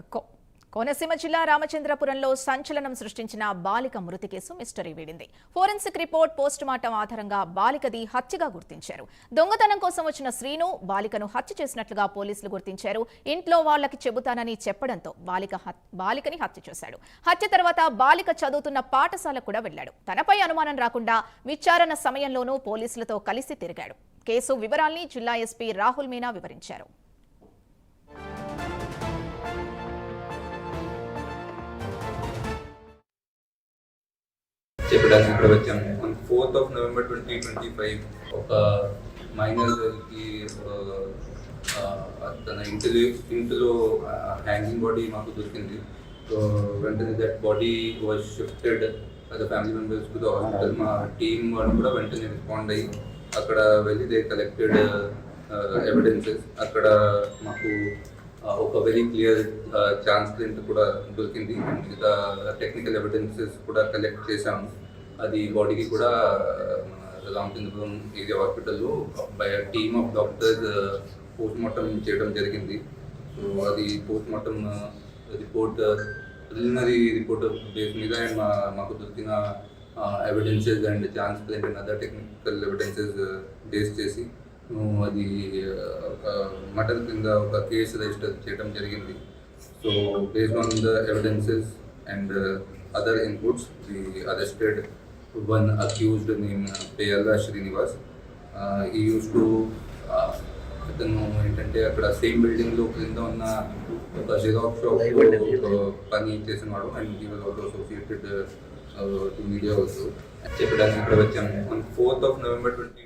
కో- కోనసీమ జిల్లా రామచంద్రపురంలో సంచలనం సృష్టించిన బాలిక మృతి కేసు మిస్టరీ వీడింది. ఫోరెన్సిక్ రిపోర్ట్ పోస్ట్ మార్టం ఆధారంగా బాలికది హత్యగా గుర్తించారు. దొంగతనం కోసం వచ్చిన శ్రీను బాలికను హత్య చేసినట్లుగా పోలీసులు గుర్తించారు. ఇంట్లో వాళ్ళకి చెబుతానని చెప్పడంతో బాలిక బాలికని హత్య చేశాడు. హత్య తర్వాత బాలిక చదువుతున్న పాఠశాల కూడా వెళ్ళాడు తనపై అనుమానం రాకుండా విచారణ సమయంలోనూ పోలీసులతో కలిసి తిరిగాడు. కేసు వివరాల్ని జిల్లా ఎస్పీ రాహుల్ మీనా వివరించారు. చెప్పడానికి ఇక్కడ వచ్చాము మన fourth of November twenty twenty five ఒక మైనర్కి తన ఇంటిలో ఇంటిలో హ్యాంగింగ్ బాడీ మాకు దొరికింది. సో వెంటనే that body was shifted the family members to the hospital మా టీమ్ వాళ్ళు కూడా వెంటనే రెస్పాండ్ అయ్యి అక్కడ వెళ్ళి దే కలెక్టెడ్ ఎవిడెన్సెస్ అక్కడ మాకు ఒక వెరీ క్లియర్ ఛాన్స్ ప్రింట్ కూడా దొరికింది. మిగతా టెక్నికల్ ఎవిడెన్సెస్ కూడా కలెక్ట్ చేశాము. అది బాడీకి కూడా మన రామచంద్రపురం ఏరియా హాస్పిటల్లో by team of doctors post mortem చేయడం జరిగింది. సో అది post mortem report preliminary report base మీద అండ్ మాకు దొరికిన evidences and chance print and other technical evidences base చేసి అది ఒక మటర్ కింద ఒక కేసు రిజిస్టర్ చేయడం జరిగింది. So based on the evidences and other inputs the arrested one accused name Peyalla Srinivas he use to అతను ఏంటంటే అక్కడ సేమ్ బిల్డింగ్లో క్రింద ఉన్న ఒక జిరాక్స్ షాప్ పని చేసినాడు and he was also associated to media also చెప్పడానికి ఇక్కడ వచ్చాము. Fourth of November twenty